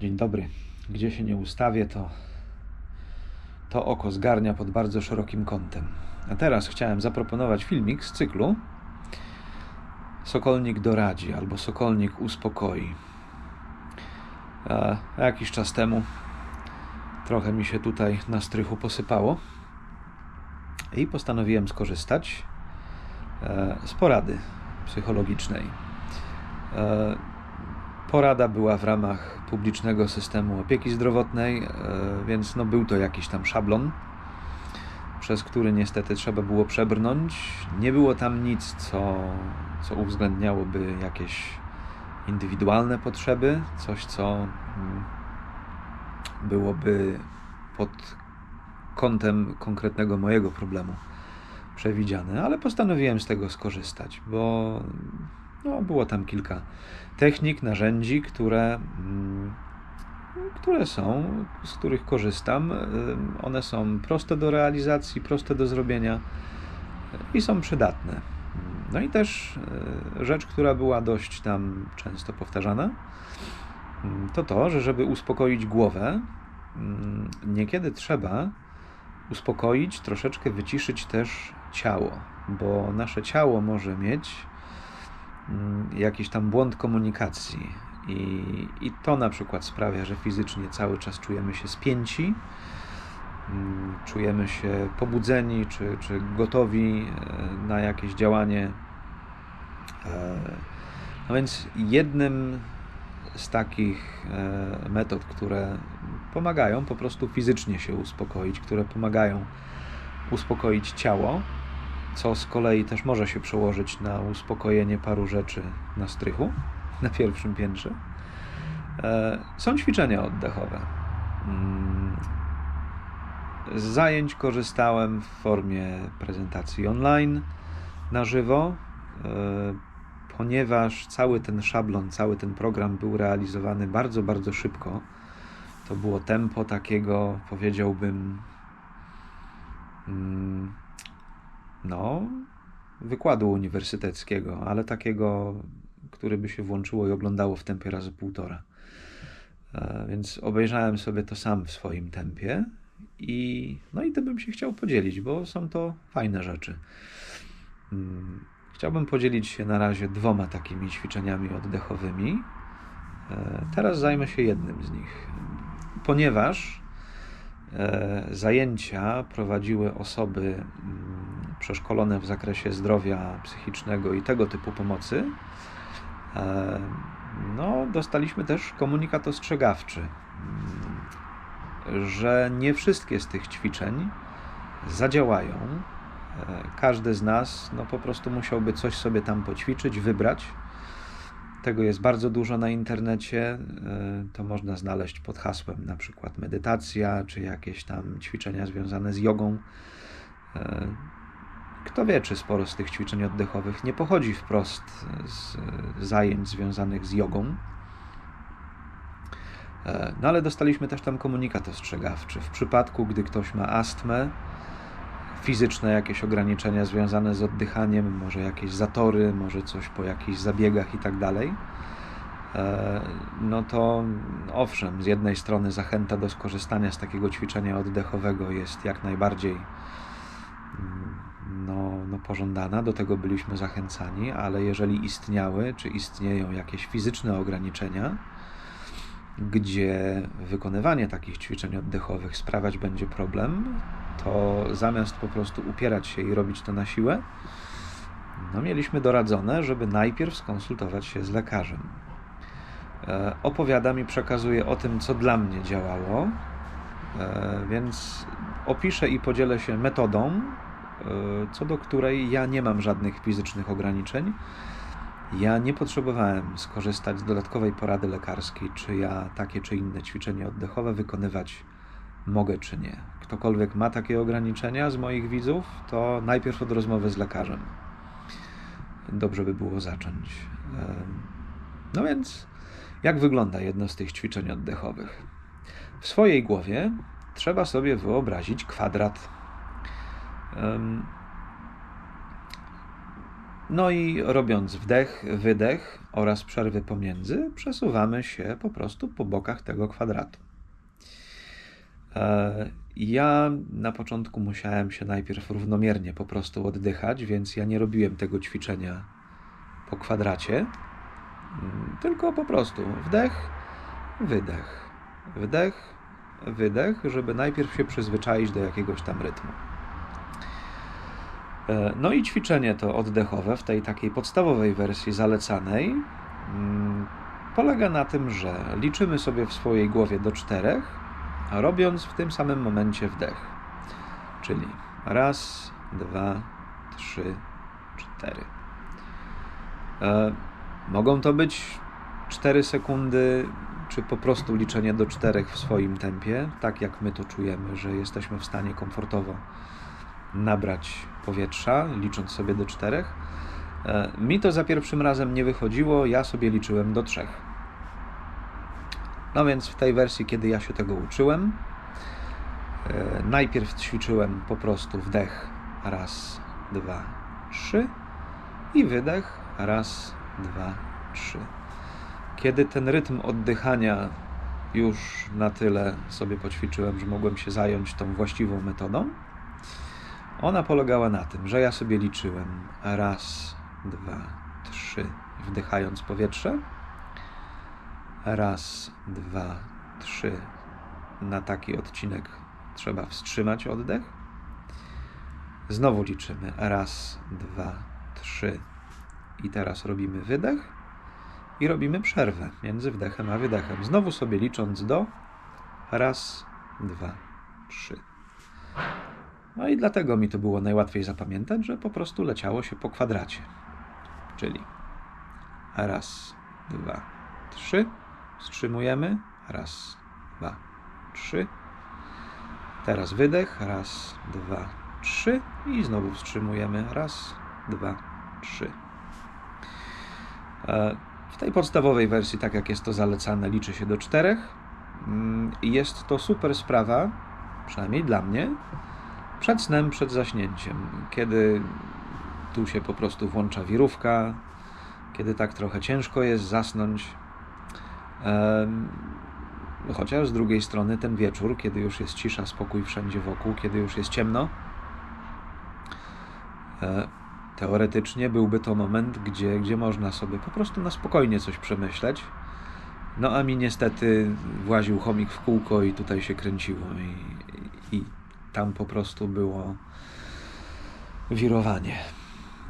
Dzień dobry. Gdzie się nie ustawię, to to oko zgarnia pod bardzo szerokim kątem. A teraz chciałem zaproponować filmik z cyklu Sokolnik doradzi albo Sokolnik uspokoi. A jakiś czas temu trochę mi się tutaj na strychu posypało i postanowiłem skorzystać e, z porady psychologicznej. E, porada była w ramach publicznego systemu opieki zdrowotnej, e, więc no był to jakiś tam szablon, przez który niestety trzeba było przebrnąć. Nie było tam nic, co, co uwzględniałoby jakieś indywidualne potrzeby, coś, co mm, byłoby pod kątem konkretnego mojego problemu przewidziane, ale postanowiłem z tego skorzystać, bo no, było tam kilka technik, narzędzi, które, mm, które są, z których korzystam. One są proste do realizacji, proste do zrobienia i są przydatne. No i też e, rzecz, która była dość tam często powtarzana, to to, że żeby uspokoić głowę, niekiedy trzeba uspokoić, troszeczkę wyciszyć też ciało, bo nasze ciało może mieć jakiś tam błąd komunikacji. I, I to na przykład sprawia, że fizycznie cały czas czujemy się spięci, mm, czujemy się pobudzeni czy, czy gotowi e, na jakieś działanie. E, no więc jednym z takich e, metod, które pomagają po prostu fizycznie się uspokoić, które pomagają uspokoić ciało, co z kolei też może się przełożyć na uspokojenie paru rzeczy na strychu, na pierwszym piętrze. E, są ćwiczenia oddechowe. Mm, z zajęć korzystałem w formie prezentacji online na żywo, e, ponieważ cały ten szablon, cały ten program był realizowany bardzo, bardzo szybko. To było tempo takiego, powiedziałbym, mm, no, wykładu uniwersyteckiego, ale takiego, który by się włączyło i oglądało w tempie razy półtora. E, więc obejrzałem sobie to sam w swoim tempie i no i tym bym się chciał podzielić, bo są to fajne rzeczy. Mm, chciałbym podzielić się na razie dwoma takimi ćwiczeniami oddechowymi. E, teraz zajmę się jednym z nich, ponieważ e, zajęcia prowadziły osoby mm, przeszkolone w zakresie zdrowia psychicznego i tego typu pomocy, e, no, dostaliśmy też komunikat ostrzegawczy, mm, że nie wszystkie z tych ćwiczeń zadziałają. E, każdy z nas no, po prostu musiałby coś sobie tam poćwiczyć, wybrać. Tego jest bardzo dużo na internecie. E, to można znaleźć pod hasłem na przykład medytacja, czy jakieś tam ćwiczenia związane z jogą. Kto wie, czy sporo z tych ćwiczeń oddechowych nie pochodzi wprost z zajęć związanych z jogą. E, no ale dostaliśmy też tam komunikat ostrzegawczy. W przypadku, gdy ktoś ma astmę, fizyczne jakieś ograniczenia związane z oddychaniem, może jakieś zatory, może coś po jakichś zabiegach i tak dalej, e, no to owszem, z jednej strony zachęta do skorzystania z takiego ćwiczenia oddechowego jest jak najbardziej mm, no, no pożądana, do tego byliśmy zachęcani, ale jeżeli istniały czy istnieją jakieś fizyczne ograniczenia, gdzie wykonywanie takich ćwiczeń oddechowych sprawiać będzie problem, to zamiast po prostu upierać się i robić to na siłę, no mieliśmy doradzone, żeby najpierw skonsultować się z lekarzem. E, opowiadam i przekazuję o tym, co dla mnie działało, e, więc opiszę i podzielę się metodą, co do której ja nie mam żadnych fizycznych ograniczeń. Ja nie potrzebowałem skorzystać z dodatkowej porady lekarskiej, czy ja takie czy inne ćwiczenie oddechowe wykonywać mogę, czy nie. Ktokolwiek ma takie ograniczenia z moich widzów, to najpierw od rozmowy z lekarzem. Dobrze by było zacząć. E, no więc, jak wygląda jedno z tych ćwiczeń oddechowych? W swojej głowie trzeba sobie wyobrazić kwadrat No i robiąc wdech, wydech oraz przerwy pomiędzy, przesuwamy się po prostu po bokach tego kwadratu. E, Ja na początku musiałem się najpierw równomiernie po prostu oddychać, więc ja nie robiłem tego ćwiczenia po kwadracie, tylko po prostu wdech, wydech, wdech, wydech, żeby najpierw się przyzwyczaić do jakiegoś tam rytmu. E, No i ćwiczenie to oddechowe w tej takiej podstawowej wersji zalecanej mm, polega na tym, że liczymy sobie w swojej głowie do czterech, robiąc w tym samym momencie wdech. Czyli raz, dwa, trzy, cztery. E, mogą to być 4 sekundy, czy po prostu liczenie do czterech w swoim tempie, tak jak my to czujemy, że jesteśmy w stanie komfortowo nabrać powietrza, licząc sobie do czterech. E, Mi to za pierwszym razem nie wychodziło, ja sobie liczyłem do trzech. No więc w tej wersji, kiedy ja się tego uczyłem, e, najpierw ćwiczyłem po prostu wdech raz, dwa, trzy i wydech raz, dwa, trzy. Kiedy ten rytm oddychania już na tyle sobie poćwiczyłem, że mogłem się zająć tą właściwą metodą, ona polegała na tym, że ja sobie liczyłem raz, dwa, trzy, wdychając powietrze. Raz, dwa, trzy. Na taki odcinek trzeba wstrzymać oddech. Znowu liczymy raz, dwa, trzy. I teraz robimy wydech i robimy przerwę między wdechem a wydechem. Znowu sobie licząc do raz, dwa, trzy. No i dlatego mi to było najłatwiej zapamiętać, że po prostu leciało się po kwadracie. Czyli raz, dwa, trzy. Wstrzymujemy. Raz, dwa, trzy. Teraz wydech. Raz, dwa, trzy. I znowu wstrzymujemy. Raz, dwa, trzy. E, W tej podstawowej wersji, tak jak jest to zalecane, liczy się do czterech. Mm, Jest to super sprawa, przynajmniej dla mnie, przed snem, przed zaśnięciem, kiedy tu się po prostu włącza wirówka, kiedy tak trochę ciężko jest zasnąć. Chociaż z drugiej strony ten wieczór, kiedy już jest cisza, spokój wszędzie wokół, kiedy już jest ciemno, e, teoretycznie byłby to moment, gdzie, gdzie można sobie po prostu na spokojnie coś przemyśleć. No a mi niestety właził chomik w kółko i tutaj się kręciło i, i tam po prostu było wirowanie.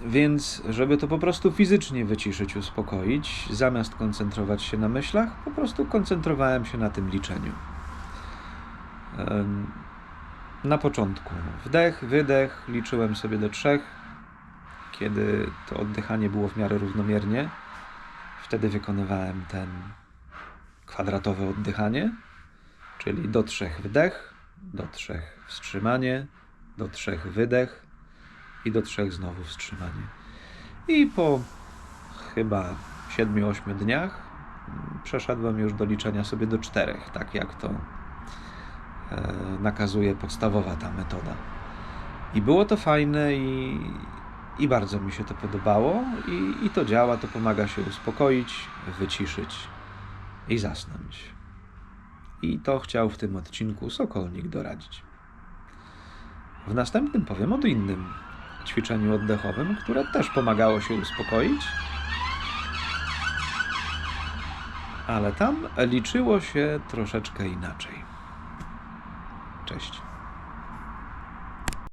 Więc, żeby to po prostu fizycznie wyciszyć, uspokoić, zamiast koncentrować się na myślach, po prostu koncentrowałem się na tym liczeniu. Na początku wdech, wydech, liczyłem sobie do trzech. Kiedy to oddychanie było w miarę równomiernie, wtedy wykonywałem ten kwadratowe oddychanie, czyli do trzech wdech, do trzech wstrzymanie, do trzech wydech i do trzech znowu wstrzymanie. I po chyba 7-8 dniach mm, przeszedłem już do liczenia sobie do czterech, tak jak to e, nakazuje podstawowa ta metoda. I było to fajne i, i bardzo mi się to podobało i, i to działa, to pomaga się uspokoić, wyciszyć i zasnąć. I to chciał w tym odcinku Sokolnik doradzić. W następnym powiem o innym ćwiczeniu oddechowym, które też pomagało się uspokoić, ale tam liczyło się troszeczkę inaczej. Cześć.